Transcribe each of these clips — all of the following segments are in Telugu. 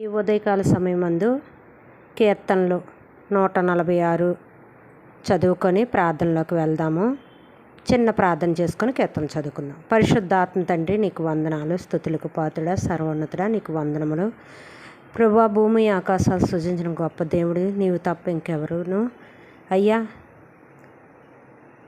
ఈ ఉదయకాల సమయమందు కీర్తనలు నూట నలభై ఆరు చదువుకొని ప్రార్థనలోకి వెళ్దాము. చిన్న ప్రార్థన చేసుకొని కీర్తన చదువుకుందాం. పరిశుద్ధాత్మ తండ్రి నీకు వందనాలు స్థుతులకు పాత్రుడా సర్వోన్నతుడా నీకు వందనములు. ప్రభా భూమి ఆకాశాలు సృజించిన గొప్ప దేవుడు నీవు తప్ప ఇంకెవరును? అయ్యా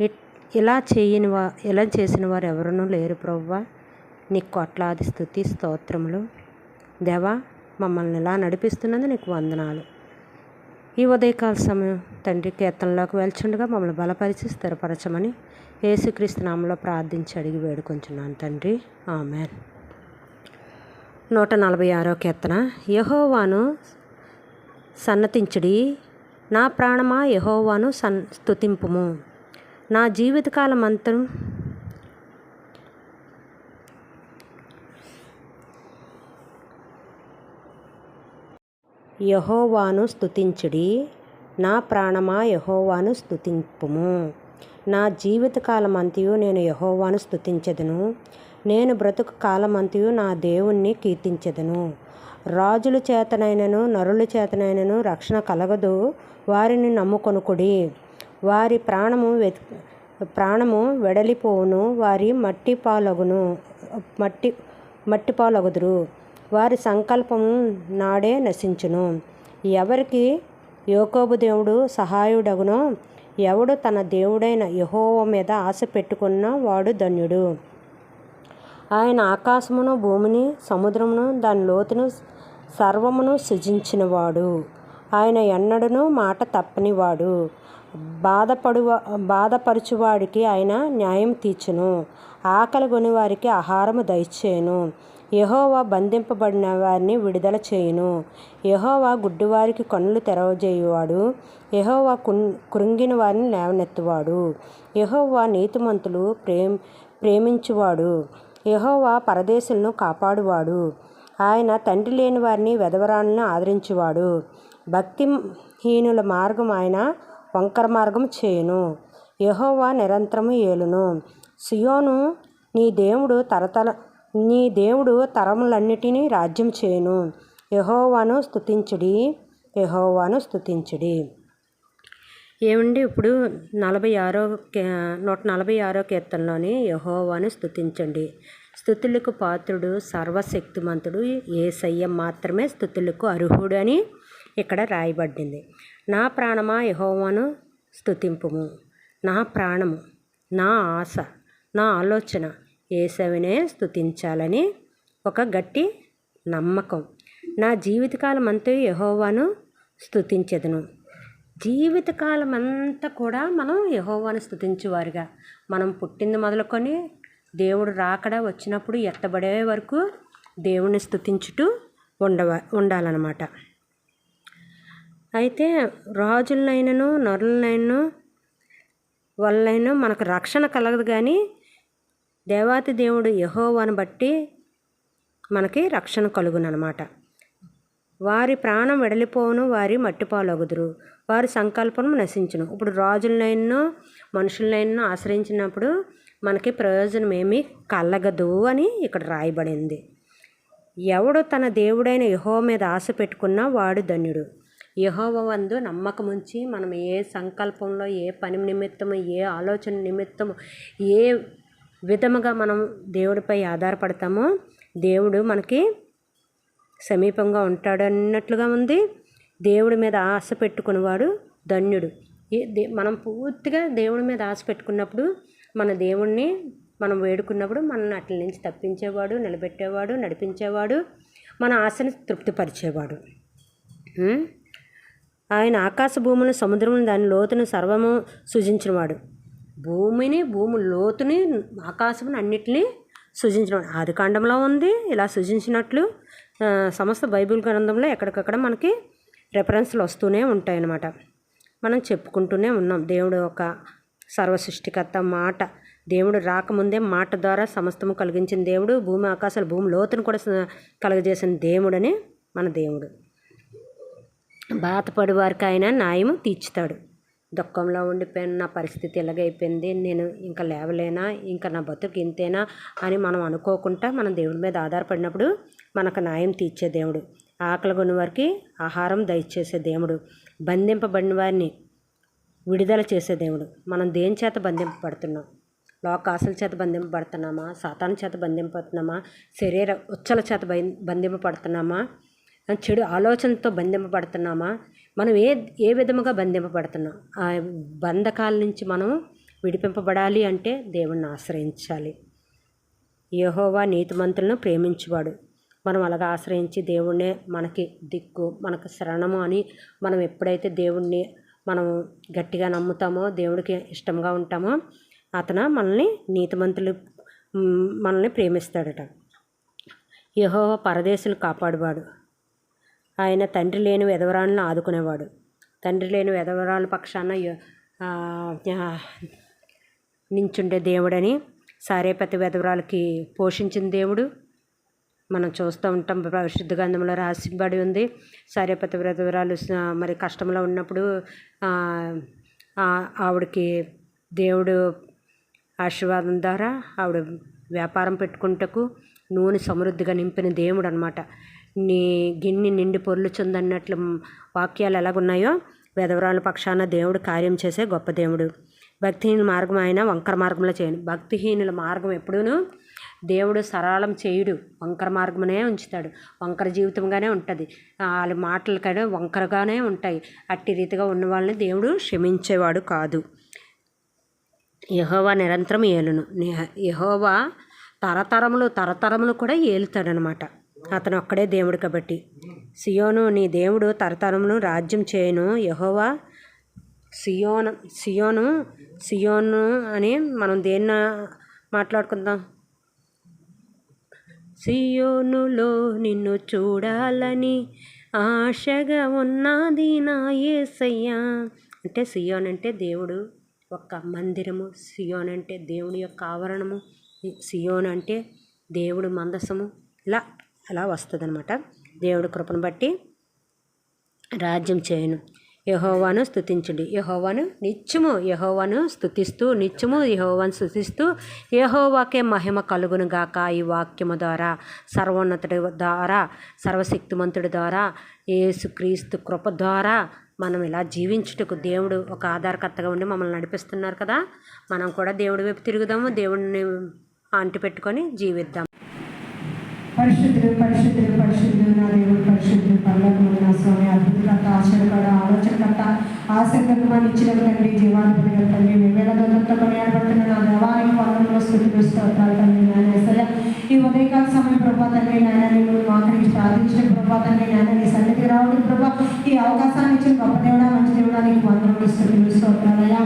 ఇట్- ఇలా చేయని వా ఇలా చేసిన వారు ఎవరునూ లేరు ప్రవ్వా నీకు కొట్లాది స్థుతి స్తోత్రములు. దేవా మమ్మల్ని ఇలా నడిపిస్తున్నందు నీకు వందనాలు. ఈ ఉదయకాల సమయం తండ్రి కీర్తనలోకి వెళ్చుండగా మమ్మల్ని బలపరిచి స్థిరపరచమని యేసుక్రీస్తు నామంలో ప్రార్థించి అడిగి వేడుకొంచున్నాను తండ్రి. ఆమె నూట నలభై ఆరో కీర్తన. యహోవాను సన్నతించుడి. నా ప్రాణమా యహోవాను సన్ స్తుతింపుము. నా జీవితకాలమంతం యహోవాను స్థుతించుడి నా ప్రాణమా యహోవాను స్థుతింపుము నా జీవితకాలమంతయు నేను యహోవాను స్థుతించదును నేను బ్రతుకు కాలమంతయు నా దేవుణ్ణి కీర్తించెదను. రాజుల చేతనైనను నరుల చేతనైనను రక్షణ కలగదు. వారిని నమ్ముకొనుకుడి. వారి ప్రాణము వెతి ప్రాణము వెడలిపోవును. వారి మట్టి పాలగును మట్టి మట్టి పాలగుదురు వారి సంకల్పము నాడే నశించును. ఎవరికి? యోకోబు దేవుడు సహాయుడగునో. ఎవడు తన దేవుడైన యహోవ మీద ఆశ పెట్టుకున్న వాడు ధన్యుడు. ఆయన ఆకాశమును భూమిని సముద్రమును దాని లోతును సర్వమును సృజించినవాడు. ఆయన ఎన్నడను మాట తప్పనివాడు. బాధపడు బాధపరచువాడికి ఆయన న్యాయం తీర్చును. ఆకలి కొని వారికి ఆహారము దయచేయును. యహోవా బంధింపబడిన వారిని విడుదల చేయును. యహోవా గుడ్డివారికి కన్నులు తెరవజేయువాడు. యహోవా కున్ కృంగిన వారిని లేవనెత్తువాడు. యహోవా నీతిమంతులు ప్రేమ్ ప్రేమించువాడు. యహోవా పరదేశులను కాపాడువాడు. ఆయన తండ్రి లేని వారిని వెధవరాలను ఆదరించువాడు. భక్తిహీనుల మార్గం ఆయన వంకర మార్గం చేయును. యహోవా నిరంతరము ఏలును. సియోను నీ దేవుడు తరతల నీ దేవుడు తరములన్నిటినీ రాజ్యం చేయను. యహోవాను స్థుతించుడి యహోవాను స్థుతించుడి ఏమండి ఇప్పుడు నలభై ఆరో నూట నలభై ఆరో కీర్తనలోని యహోవాను స్థుతించండి స్థుతులకు పాత్రుడు సర్వశక్తిమంతుడు ఏసయ్య మాత్రమే స్థుతులకు అర్హుడు అని ఇక్కడ రాయబడింది. నా ప్రాణమా యహోవాను స్తుతింపుము? నా ప్రాణము నా ఆశ నా ఆలోచన ఏసవినే స్థుతించాలని ఒక గట్టి నమ్మకం. నా జీవితకాలం అంతా యహోవాను స్థుతించదును జీవితకాలం అంతా కూడా మనం యహోవాను స్థుతించేవారుగా మనం పుట్టింది మొదలుకొని దేవుడు రాకడ వచ్చినప్పుడు ఎత్తబడే వరకు దేవుణ్ణి స్థుతించుటూ ఉండవ ఉండాలన్నమాట. అయితే రాజులనైనను నరులనైనను వాళ్ళైనా మనకు రక్షణ కలగదు కానీ దేవాతి దేవుడు యహోవాను బట్టి మనకి రక్షణ కలుగునమాట వారి ప్రాణం వెడలిపోవును వారి మట్టిపాలగుదురు. వారి సంకల్పం నశించును. ఇప్పుడు రాజులనైనా మనుషులనైనా ఆశ్రయించినప్పుడు మనకి ప్రయోజనం ఏమీ కలగదు అని ఇక్కడ రాయబడింది. ఎవడు తన దేవుడైన యహో మీద ఆశ పెట్టుకున్నా వాడు ధన్యుడు. యహోవ వందు నమ్మకం ఉంచి మనం ఏ సంకల్పంలో ఏ పని నిమిత్తము ఏ ఆలోచన నిమిత్తము ఏ విధముగా మనం దేవుడిపై ఆధారపడతామో దేవుడు మనకి సమీపంగా ఉంటాడు అన్నట్లుగా ఉంది. దేవుడి మీద ఆశ పెట్టుకునేవాడు ధన్యుడు. ఈ దే మనం పూర్తిగా దేవుడి మీద ఆశ పెట్టుకున్నప్పుడు మన దేవుణ్ణి మనం వేడుకున్నప్పుడు మనల్ని అట్ల నుంచి తప్పించేవాడు నిలబెట్టేవాడు నడిపించేవాడు మన ఆశని తృప్తిపరిచేవాడు. ఆయన ఆకాశ భూములు సముద్రమును దాని లోతును సర్వము సృజించినవాడు. భూమిని భూమి లోతుని ఆకాశం అన్నిటినీ సృజించడం. ఆది కాండంలో ఉంది ఇలా సృజించినట్లు సమస్త బైబిల్ గ్రంథంలో ఎక్కడికక్కడ మనకి రెఫరెన్స్లు వస్తూనే ఉంటాయన్నమాట. మనం చెప్పుకుంటూనే ఉన్నాం దేవుడు ఒక సర్వసృష్టికర్త మాట. దేవుడు రాకముందే మాట ద్వారా సమస్తము కలిగించిన దేవుడు భూమి ఆకాశాలు భూమి లోతును కూడా కలుగజేసిన దేవుడని మన దేవుడు. బాధపడి వారికి ఆయన న్యాయము తీర్చుతాడు. దుఃఖంలో ఉండిపోయిన. నా పరిస్థితి ఇలాగైపోయింది. నేను ఇంకా లేవలేనా? ఇంకా నా బతుకు ఇంతేనా? అని మనం అనుకోకుండా మనం దేవుడి మీద ఆధారపడినప్పుడు మనకు న్యాయం తీర్చే దేవుడు. ఆకలి కొన్ని వారికి ఆహారం దయచేసే దేవుడు. బంధింపబడిన వారిని విడుదల చేసే దేవుడు. మనం దేని చేత బంధింపబడుతున్నాం? లోకాసుల చేత బంధింపబడుతున్నామా? సాతాను చేత బంధింపబడుతున్నామా? శరీర ఉచ్చల చేత బంధింపబడుతున్నామా? చెడు ఆలోచనతో బంధింపబడుతున్నామా? మనం ఏ ఏ విధముగా బంధింపబడుతున్నాం? ఆ బంధకాల నుంచి మనం విడిపింపబడాలి అంటే దేవుణ్ణి ఆశ్రయించాలి. యహోవా నీతిమంతులను ప్రేమించువాడు. మనం అలాగా ఆశ్రయించి దేవుణ్ణే మనకి దిక్కు మనకు శరణము అని మనం ఎప్పుడైతే దేవుణ్ణి మనం గట్టిగా నమ్ముతామో దేవుడికి ఇష్టంగా ఉంటామో అతను మనల్ని నీతిమంతులు మనల్ని ప్రేమిస్తాడట. యహోవా పరదేశులు కాపాడువాడు. ఆయన తండ్రి లేని విధవరాలను ఆదుకునేవాడు. తండ్రి లేని విధవరాల పక్షాన నించుండే దేవుడని సారేపతి విధవరాలకి పోషించిన దేవుడు. మనం చూస్తూ ఉంటాం పరిశుద్ధ గంధంలో రాసిబడి ఉంది. సారేపతి విధవరాలు మరి కష్టంలో ఉన్నప్పుడు ఆవిడకి దేవుడు ఆశీర్వాదం ద్వారా ఆవిడ వ్యాపారం పెట్టుకుంటకు నూనె సమృద్ధిగా నింపిన దేవుడు అనమాట నీ గిన్నె నిండి పొర్లుచుందన్నట్లు వాక్యాలు ఎలాగున్నాయో వెధవరాల పక్షాన దేవుడు కార్యం చేసే గొప్ప దేవుడు. భక్తిహీన మార్గం ఆయన వంకర మార్గంలో చేయను. భక్తిహీనుల మార్గం ఎప్పుడూ దేవుడు సరళం చేయుడు. వంకర మార్గమనే ఉంచుతాడు. వంకర జీవితంగానే ఉంటుంది. వాళ్ళ మాటలు కానీ వంకరగానే ఉంటాయి. అట్టి రీతిగా ఉన్న వాళ్ళని దేవుడు క్షమించేవాడు కాదు. యహోవా నిరంతరం ఏలును. యహోవా తరతరములు తరతరములు కూడా ఏలుతాడనమాట. అతను ఒక్కడే దేవుడు కాబట్టి. సియోను నీ దేవుడు తరతరములు రాజ్యం చేయను. యహోవా సియోను సియోను సియోను అని మనం దేన్న మాట్లాడుకుందాం? సియోనులో నిన్ను చూడాలని ఆశగా ఉన్నది నా ఏసయ్యా. అంటే సియోన్ అంటే దేవుడు ఒక మందిరము. సియోన్ అంటే దేవుడి యొక్క ఆవరణము. సియోన్ అంటే దేవుడు మందసము. ఇలా అలా వస్తుంది అనమాట దేవుడి కృపను బట్టి రాజ్యం చేయను. యహోవాను స్థుతించండి యహోవాను నిత్యము యహోవాను స్థుతిస్తూ నిత్యము యహోవాను స్థుతిస్తూ యహోవాకే మహిమ కలుగును గాక ఈ వాక్యము ద్వారా. సర్వోన్నతుడి ద్వారా సర్వశక్తిమంతుడి ద్వారా యేసుక్రీస్తు కృప ద్వారా మనం ఇలా జీవించుటకు దేవుడు ఒక ఆధారకర్తగా ఉండి మమ్మల్ని నడిపిస్తున్నారు కదా. మనం కూడా దేవుడి వైపు తిరుగుదాము. దేవుడిని అంటిపెట్టుకొని జీవిద్దాం. పరిశుద్ధుడు పరిశుద్ధుడు పరిశుద్ధుడు నా దేవుడు పరిశుద్ధుడు పర్లోకములు నా స్వామి అద్భుతకర్త ఆశ్చర్యకర ఆలోచనకర్త ఆసక్తిగా ఇచ్చిన తండ్రి జీవాధిపతి తండ్రి వేవేల దొంగలతో కొనియాడబడుతున్న నా దేవాలయం వందనలో స్థుతులు స్తోత్రాలు తండ్రి నాయన సరే ఈ ఉదయకాల సమయం ప్రభా తండ్రి నాయన నేను మాకు ప్రార్థించిన ప్రభా తండ్రి నాయన నీ సన్నిధి రావడం ప్రభా ఈ అవకాశాన్ని ఇచ్చిన గొప్ప దేవుడా మంచి దేవుడా నీకు వందనలు స్థుతులు స్తోత్రాలయ్యా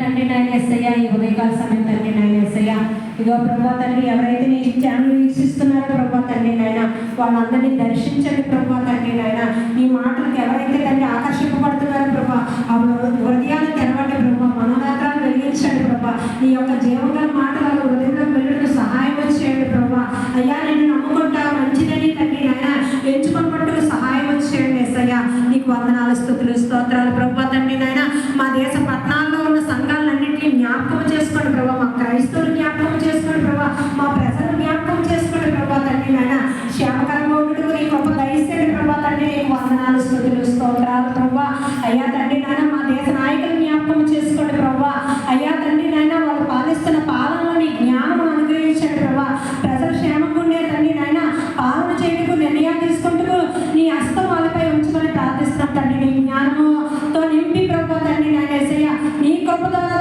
తండ్రి నాయన ఎస్సయ్యా ఈ ఉదయకాల సమయం తండ్రి నాయన ఎస్సయ్యా ఇగో ప్రభా తండ్రి ఎవరైతే నీ ఛానల్ వీక్షిస్తున్నారో ప్రభా తండ్రి నాయన వాళ్ళందరినీ దర్శించండి ప్రభా తండ్రి నాయన నీ మాటలకు ఎవరైతే తండ్రి ఆకర్షింపబడుతున్నారో ప్రభా ఆ హృదయాన్ని తెరవండి ప్రభా మనోనేత్రాలు వెలిగించండి ప్రభా నీ యొక్క జీవంగా మాటలు వాళ్ళ హృదయంలో వెళ్ళడానికి సహాయం చేయండి ప్రభా అయ్యా నేను నమ్ముకుంటా మంచిదని తండ్రి నాయన ఎంచుకొని పట్టుకు సహాయం చేయండి ఎస్ఐయా నీకు వందనాలు స్థుతులు స్తోత్రాలు ప్రభా తండ్రి నాయన మా దేశ పట్టణాల్లో ఉన్న సంఘాలన్నింటినీ జ్ఞాపకం చేసుకోండి ప్రభా మా క్రైస్తవులు జ్ఞాపకం చేసుకోండి ప్రభా మా ప్రజలు జ్ఞాపకం చేసుకోండి ప్రభా తండ్రి నాయన క్షేమకరంగా ఉండుటకు నీ గొప్ప దయచేయండి ప్రభా తండ్రి నీకు వందనాలు స్థుతులు స్తోత్రాలు ప్రభా అయ్యా తండ్రి నాయన మా దేశ నాయకులు జ్ఞాపకం చేసుకోండి ప్రభా అయ్యా తండ్రి నాయన వాళ్ళు పాలిస్తున్న పాలనలో నీ జ్ఞానం అనుగ్రహించండి ప్రభా ప్రజలు క్షేమంగా ఉండే తండ్రి నాయన పాలన చేయటకు నిర్ణయాలు తీసుకుంటూ నీ హస్తం వాళ్ళపై ఉంచుకొని ప్రార్థిస్తున్నాం తండ్రి నీ జ్ఞానంతో నింపి ప్రభా తండ్రి నాయన యేసయ్య నీ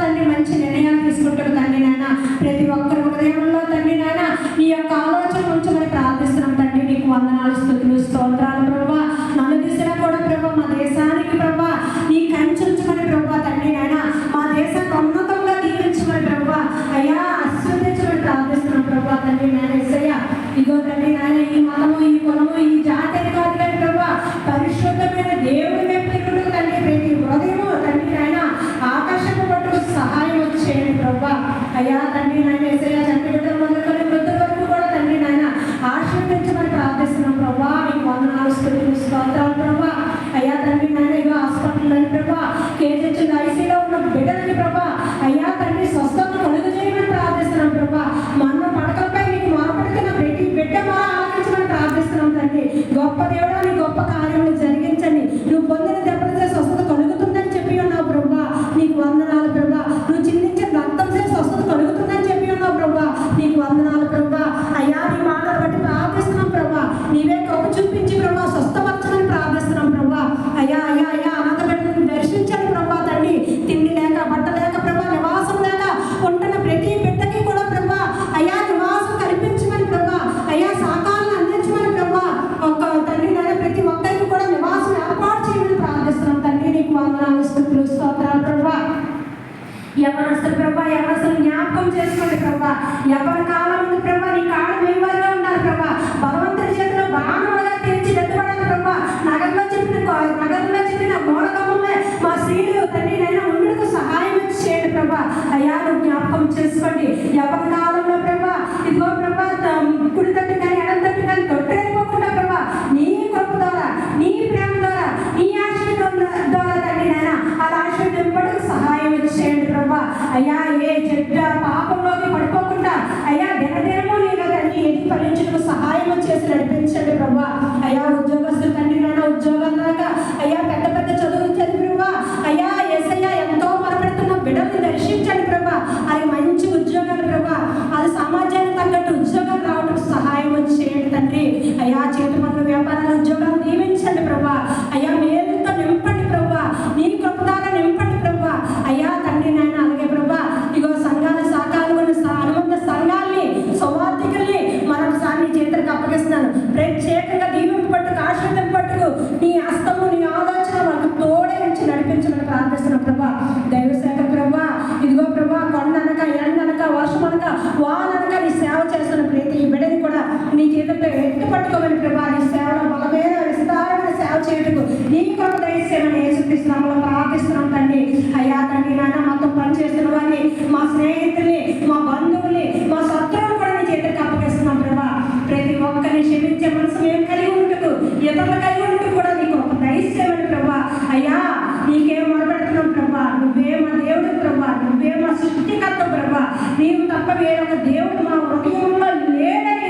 వేరొక దేవుడు మా హృదయంలో లేడని